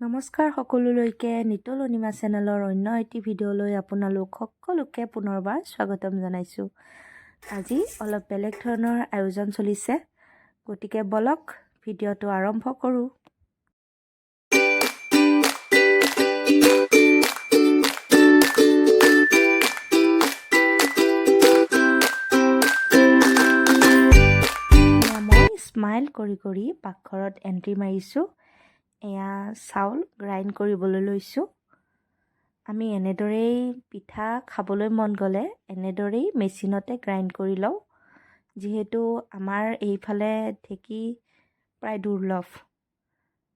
নমস্কাৰ সকলোলৈকে নিতল অনিমা চেনেলৰ অন্য এটি ভিডিঅ'লৈ আপোনালোক সকলোকে পুনৰবাৰ স্বাগতম জনাইছোঁ। আজি অলপ বেলেগ ধৰণৰ আয়োজন চলিছে গতিকে বলক ভিডিঅ'টো আৰম্ভ কৰোঁ। মই স্মাইল কৰি কৰি পাকঘৰত এণ্ট্ৰি মাৰিছোঁ। এয়া চাউল গ্ৰাইণ্ড কৰিবলৈ লৈছোঁ। আমি এনেদৰেই পিঠা খাবলৈ মন গ'লে এনেদৰেই মেচিনতে গ্ৰাইণ্ড কৰি লওঁ যিহেতু আমাৰ এইফালে ঢেঁকী প্ৰায় দুৰ্লভ।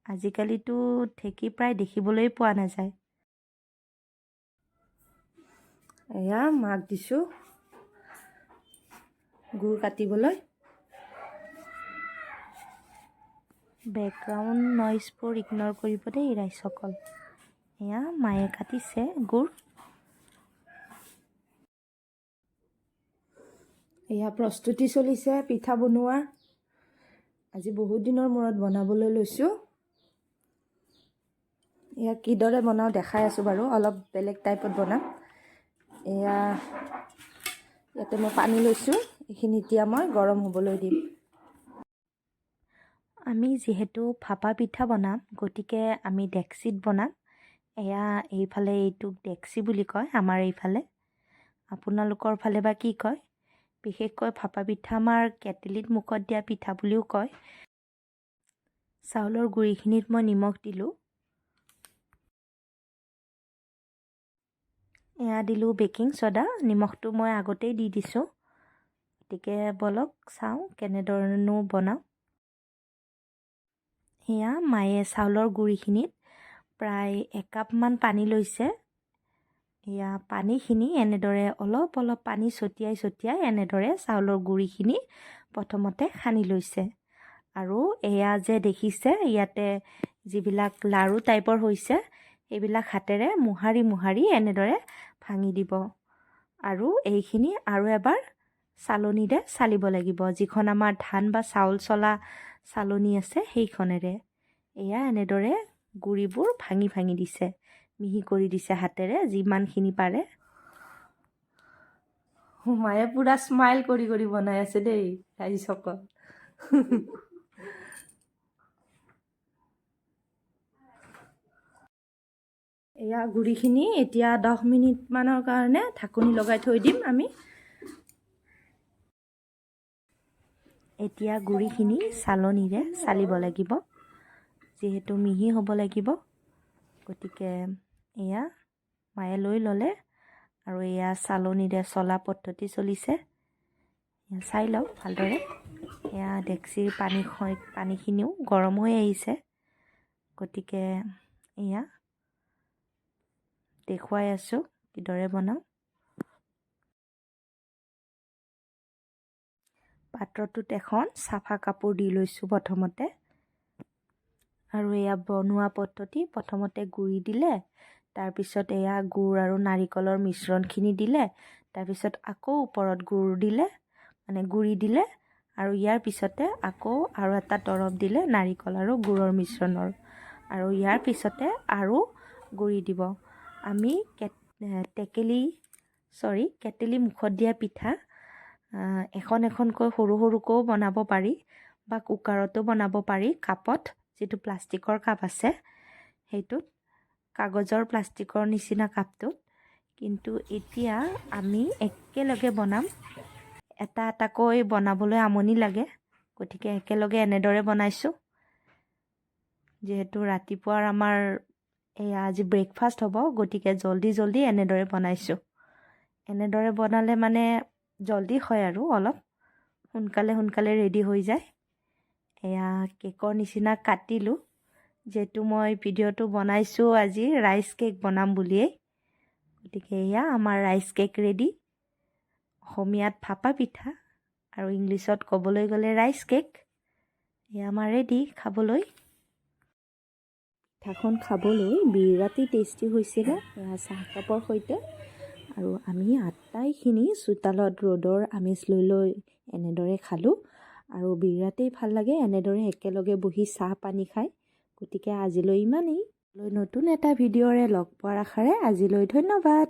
আজিকালিতো ঢেঁকী প্ৰায় দেখিবলৈ পোৱা নাযায়। এয়া মাক দিছোঁ। গুৰ কাটিবলৈ। বেকগ্ৰাউণ্ড নইজবোৰ ইগন'ৰ কৰিব দেই ৰাইজসকল। এয়া মায়ে কাটিছে গুৰ। এয়া প্ৰস্তুতি চলিছে পিঠা বনোৱাৰ। আজি বহুত দিনৰ মূৰত বনাবলৈ লৈছোঁ। এয়া কিদৰে বনাওঁ দেখাই আছোঁ বাৰু অলপ বেলেগ টাইপত বনাম। এয়া ইয়াতে মই পানী লৈছোঁ এইখিনি এতিয়া মই গৰম হ'বলৈ দিম। আমি যিহেতু ভাপা পিঠা বনাম গতিকে আমি ডেক্সিত বনাম। এয়া এইফালে এইটোক ডেক্সি বুলি কয় আমাৰ এইফালে। আপোনালোকৰ ফালে বা কি কয়? বিশেষকৈ ভাপা পিঠা আমাৰ কেটেলিত মুখত দিয়া পিঠা বুলিও কয়। চাউলৰ গুড়িখিনিত মই নিমখ দিলোঁ। এয়া দিলোঁ বেকিং ছ'ডা নিমখটো মই আগতেই দি দিছোঁ। গতিকে বলক চাওঁ কেনেধৰণেনো বনাওঁ। এয়া মায়ে চাউলৰ গুড়িখিনিত প্ৰায় একাপমান পানী লৈছে। এয়া পানীখিনি এনেদৰে অলপ অলপ পানী ছটিয়াই ছটিয়াই এনেদৰে চাউলৰ গুড়িখিনি প্ৰথমতে সানি লৈছে। আৰু এয়া যে দেখিছে ইয়াতে যিবিলাক লাৰু টাইপৰ হৈছে সেইবিলাক হাতেৰে মোহাৰি মোহাৰি এনেদৰে ভাঙি দিব। আৰু এইখিনি আৰু এবাৰ চালনীৰে চালিব লাগিব। যিখন আমাৰ ধান বা চাউল চলা চালনী আছে সেইখনেৰে। এয়া এনেদৰে গুড়িবোৰ ভাঙি ভাঙি দিছে। মিহি কৰি দিছে হাতেৰে যিমানখিনি পাৰে। মায়ে পূৰা স্মাইল কৰি কৰি বনাই আছে দেই ৰাইজসকল। এয়া গুড়িখিনি এতিয়া দহ মিনিটমানৰ কাৰণে ঢাকনি লগাই থৈ দিম আমি। এতিয়া গুড়িখিনি চালনীৰে চালিব লাগিব। যিহেতু মিহি হ'ব লাগিব। গতিকে এয়া মায়ে লৈ ল'লে আৰু এয়া চালনীৰে চলা পদ্ধতি চলিছে। চাই লওক ভালদৰে। এয়া ডেক্সিৰ পানী পানীখিনিও গৰম হৈ আহিছে। গতিকে এয়া দেখুৱাই আছোঁ কিদৰে বনাওঁ। পাত্ৰটোত এখন চাফা কাপোৰ দি লৈছোঁ প্ৰথমতে। আৰু এয়া বনোৱা পদ্ধতি প্ৰথমতে গুড়ি দিলে তাৰপিছত এয়া গুড় আৰু নাৰিকলৰ মিশ্ৰণখিনি দিলে তাৰপিছত আকৌ ওপৰত গুড় দিলে মানে গুড়ি দিলে আৰু ইয়াৰ পিছতে আকৌ আৰু এটা তৰপ দিলে নাৰিকল আৰু গুড়ৰ মিশ্ৰণৰ। আৰু ইয়াৰ পিছতে আৰু গুড়ি দিব। আমি কে টেকেলি চৰি কেটেলি মুখত দিয়া পিঠা এখন এখনকৈ সৰু সৰুকৈও বনাব পাৰি বা কুকাৰতো বনাব পাৰি কাপত যিটো প্লাষ্টিকৰ কাপ আছে সেইটোত কাগজৰ প্লাষ্টিকৰ নিচিনা কাপটোত কিন্তু এতিয়া আমি একেলগে বনাম। এটা এটাকৈ বনাবলৈ আমনি লাগে গতিকে একেলগে এনেদৰে বনাইছোঁ। যিহেতু ৰাতিপুৱাৰ আমাৰ এয়া আজি ব্ৰেকফাষ্ট হ'ব গতিকে জল্দি জল্দি এনেদৰে বনাইছোঁ। এনেদৰে বনালে মানে জল্দি হয় আৰু অলপ। সোনকালে সোনকালে ৰেডি হৈ যায়। এয়া কেকৰ নিচিনা কাটিলোঁ। যিহেতু মই ভিডিঅ'টো বনাইছোঁ আজি ৰাইচ কেক বনাম বুলিয়েই। গতিকে এয়া আমাৰ ৰাইচ কেক ৰেডি অসমীয়াত ভাপা পিঠা আৰু ইংলিছত ক'বলৈ গ'লে ৰাইচ কেক এয়া আমাৰ ৰেডি খাবলৈ। পিঠাখন খাবলৈ বিৰাটেই টেষ্টি হৈছিলে এয়া চাহকাপৰ সৈতে। আৰু আমি আটাইখিনি চোতালত ৰ'দৰ আমেজ লৈ লৈ এনেদৰে খালোঁ। আৰু বিৰাটেই ভাল লাগে এনেদৰে একেলগে বহি চাহ পানী খাই। গতিকে আজিলৈ ইমানেই। নতুন এটা ভিডিঅ'ৰে লগ পোৱাৰ আশাৰে আজিলৈ ধন্যবাদ।